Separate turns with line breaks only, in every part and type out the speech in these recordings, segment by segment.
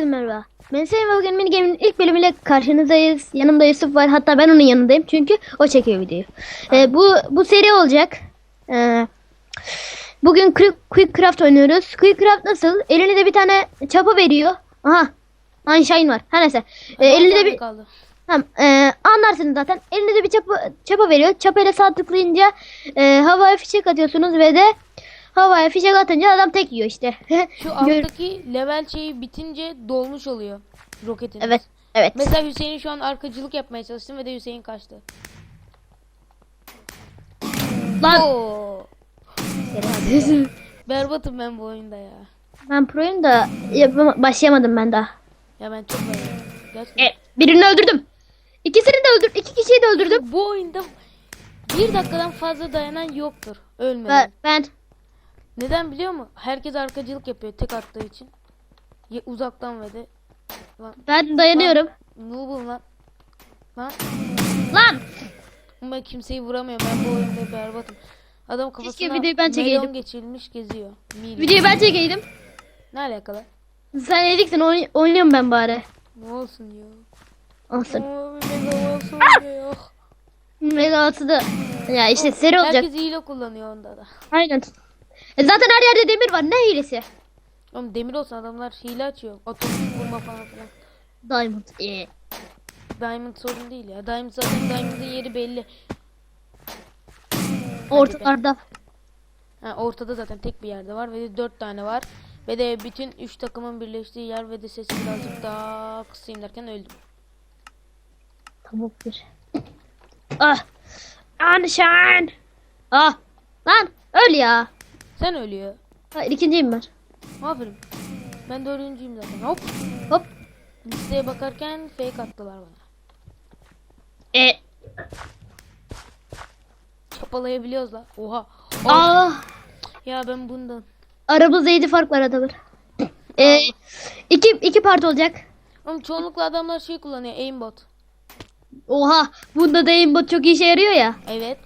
Herkese merhaba. Ben Sayın bugün mini game'in ilk bölümüyle karşınızdayız. Yanımda Yusuf var. Hatta ben onun yanındayım. Çünkü o çekiyor videoyu. Ee, bu bu seri olacak. Ee, bugün Quick, Quick Craft oynuyoruz. Quick Craft nasıl? Elinde bir tane çapa veriyor. Aha. Einstein var. Her neyse. Ee, elinde bir
kaldı.
Tamam, e, anlarsınız zaten. Elinize bir çapa, çapa veriyor. Çapayla sağ tıklayınca e, havaya fişek atıyorsunuz ve de havaya fişek atınca adam tek yiyor işte.
Şu alttaki level şeyi bitince dolmuş oluyor roketin.
Evet. Evet.
Mesela Hüseyin şu an arkacılık yapmaya çalıştım ve de Hüseyin kaçtı.
Lan
Oo. Berbatım ben bu oyunda ya.
ben proyum da yapama- başlayamadım ben daha.
Ya ben çok berbatım. Gerçekten.
E, birini öldürdüm. İkisini de öldürdüm. İki kişiyi de öldürdüm.
Bu oyunda bir dakikadan fazla dayanan yoktur. Ölmeden.
Ben, ben
Neden biliyor musun? Herkes arkacılık yapıyor tek attığı için. Ya uzaktan ve de. Lan
ben dayanıyorum.
noob'um lan. Lan.
Lan!
Ben kimseyi vuramıyorum. Ben bu oyunda berbatım. Adam kafasına
videoyu ben çekeydim.
melon geçirilmiş geziyor. Milyon.
Videoyu ben çekeydim.
Ne alakalı?
Sen ediksin oyn oynuyorum ben bari.
Ne olsun ya?
Olsun.
Oo, mega olsun ya.
Mega atı da. Ya işte seri olacak.
Herkes hile kullanıyor onda da.
Aynen. E zaten her yerde demir var. Ne hilesi?
Oğlum demir olsa adamlar hile açıyor. Otomatik vurma falan filan.
Diamond. E.
Diamond sorun değil ya. Diamond zaten Diamond'ın yeri belli.
Ortalarda.
Ha, ortada zaten tek bir yerde var ve de dört tane var. Ve de bütün üç takımın birleştiği yer ve de sesi birazcık daha kısayım derken öldüm.
Tavuk bir. Ah. Anşan. Ah. Lan öl ya.
Sen ölüyor.
Hayır ikinciyim ben.
Aferin. Ben dördüncüyüm zaten. Hop.
Hop.
Listeye bakarken fake attılar bana.
E.
Çapalayabiliyoruz la. Oha.
Ah.
Ya ben bundan.
Aramızda 7 fark var adamın. E, iki, iki part olacak.
Oğlum çoğunlukla adamlar şey kullanıyor. Aimbot.
Oha. Bunda da aimbot çok işe yarıyor ya.
Evet.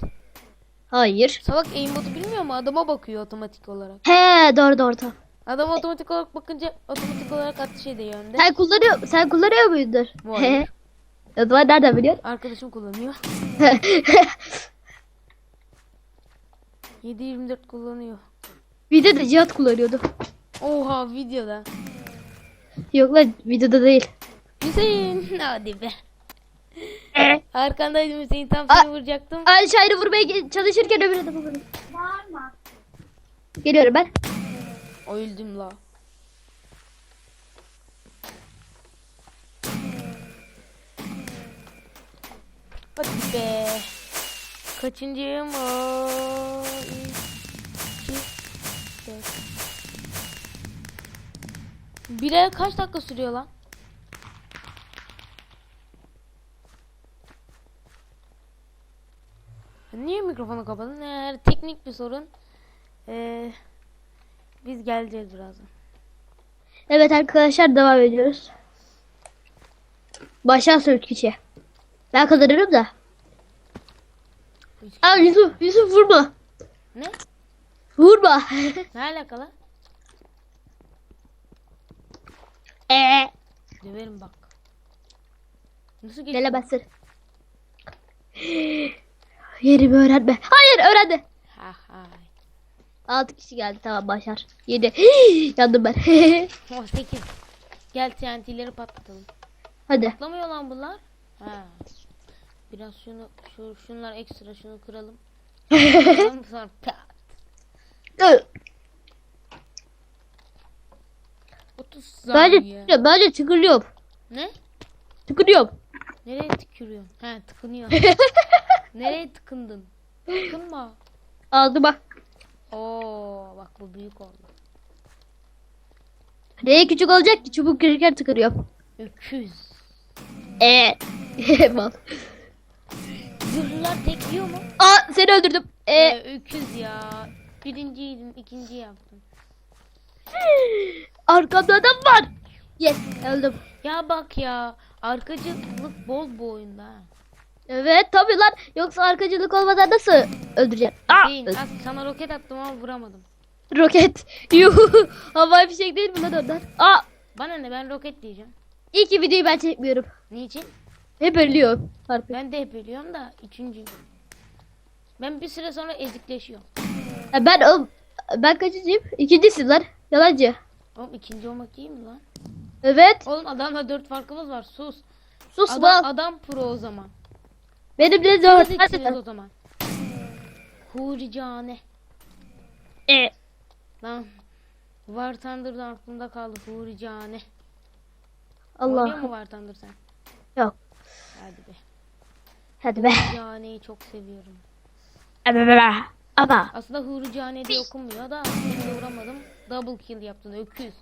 Hayır.
Salak aimbot'u bilmiyor mu? Adama bakıyor otomatik olarak.
He doğru doğru tamam.
Adam otomatik olarak bakınca otomatik olarak atış ediyor önde.
Sen kullanıyor, sen kullanıyor muydun?
Hayır.
He. O zaman nereden biliyorsun?
Arkadaşım kullanıyor. 7-24 kullanıyor.
De cihat kullanıyordu.
Oha videoda.
Yok lan videoda değil.
Hüseyin hadi be. Arkandaydım Hüseyin tam seni vuracaktım.
Alşair'i vurmaya ge- çalışırken öbür adamı vurdum. Geliyorum ben.
Öldüm la. Hadi be. Kaçıncıyım? Dört. Bire kaç dakika sürüyor lan? Niye mikrofonu kapadın? Eğer teknik bir sorun. Ee, biz geleceğiz birazdan.
Evet arkadaşlar devam ediyoruz. Baştan sür kişi. Ben kazanırım da. Aa Yusuf, Yusuf vurma.
Ne?
Vurma.
Ne alakalı?
Eee.
Döverim bak. Nasıl geçti?
Gelemezsin. Yerimi öğrenme. Hayır öğrendi.
Ha ha.
6 kişi geldi tamam başar. 7. Yandım ben.
18. Gel TNT'leri patlatalım.
Hadi.
Patlamıyor lan bunlar. Ha. Biraz şunu şu şunlar ekstra şunu kıralım. Sonra pat. 30
Bence
saniye.
tıkırıyorum. Bence tıkırıyorum.
Ne?
Tıkırıyorum.
Nereye tıkırıyorsun? He tıkınıyor. Nereye tıkındın? Tıkınma.
Aldı bak.
Oo bak bu büyük oldu.
Neye küçük olacak ki çubuk kırırken tıkırıyorum.
Öküz.
Eee. Mal.
Zırhlılar tek yiyor mu?
Aa seni öldürdüm. Ee,
Ee, öküz ya. Birinciydim, ikinci yaptım.
arkamda adam var. Yes öldüm.
Ya bak ya, arkacılık bol bu oyunda. ha.
Evet tabii lan. Yoksa arkacılık olmadan nasıl öldüreceğim? Aa,
Değil, at, sana roket attım ama vuramadım.
roket. Yuhu. Havai fişek değil mi lan onlar? Aa
Bana ne ben roket diyeceğim.
İyi ki videoyu ben çekmiyorum.
Niçin?
Hep ölüyor. Harbi.
Ben de hep ölüyorum da üçüncüyüm. Ben bir süre sonra ezikleşiyorum.
Ya ben o ben kaçıncıyım? İkincisin lan. Yalancı.
Oğlum ikinci olmak iyi mi lan?
Evet.
Oğlum adamla dört farkımız var sus.
Sus
Adam,
lan.
adam pro o zaman.
Benim de
Biz
zor.
ikimiz o zaman. Huricane.
E,
Lan. War Thunder'da aklımda kaldı Huricane.
Allah.
Oynuyor mu War Thunder sen?
Yok.
Hadi be.
Hadi be.
Huricane'yi çok seviyorum.
Ama
Aslında Huricane diye okunmuyor da hiç uğramadım. Double kill yaptın öküz.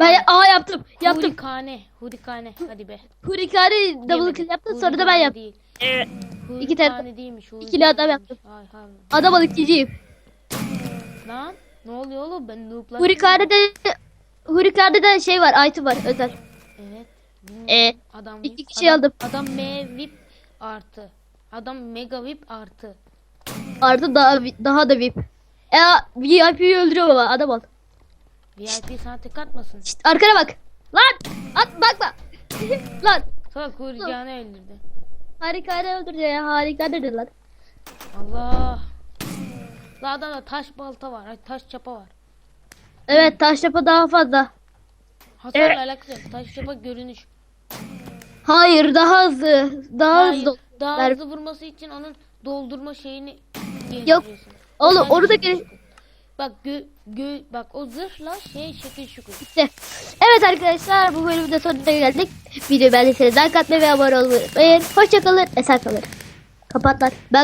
ben A yaptım. Yaptım.
Hurikane. Hurikane. Hadi be.
Hurikari double kill yaptın sonra da ben yaptım.
değil.
İki tane-
değilmiş.
İkili adam
Huricane
yaptım.
değilmiş. Hay hay.
Adam ikinciyim.
Lan ne oluyor oğlum ben noob'la.
Hurikari'de Hurikari'de şey var, item var özel.
Evet. bilmiyorum.
E,
adam
iki
VIP,
kişi
adam,
aldım.
Adam M VIP artı. Adam mega VIP artı.
Artı daha daha da VIP. E VIP'yi öldürüyor baba adam ol.
VIP sana tek atmasın.
Şşt, arkana bak. Lan at bakma. lan
Sonra Huricane öldürdü.
Harikari öldürdü ya harika dedi lan.
Allah. La adamda taş balta var. Ay, taş çapa var.
Evet taş yapı daha fazla.
Hasarla alakası yok. Taş çapa görünüş.
Hayır daha hızlı. Daha
Hayır,
hızlı.
daha hızlı vurması için onun doldurma şeyini
Yok. Oğlum
Sen
onu
Bak gö, gö, bak o zırhla şey şekil şukul.
İşte. Evet arkadaşlar bu bölümde sonuna geldik. Videoyu beğendiyseniz like atmayı ve abone olmayı unutmayın. Hoşçakalın. Esen kalın. Kapat lan. Ben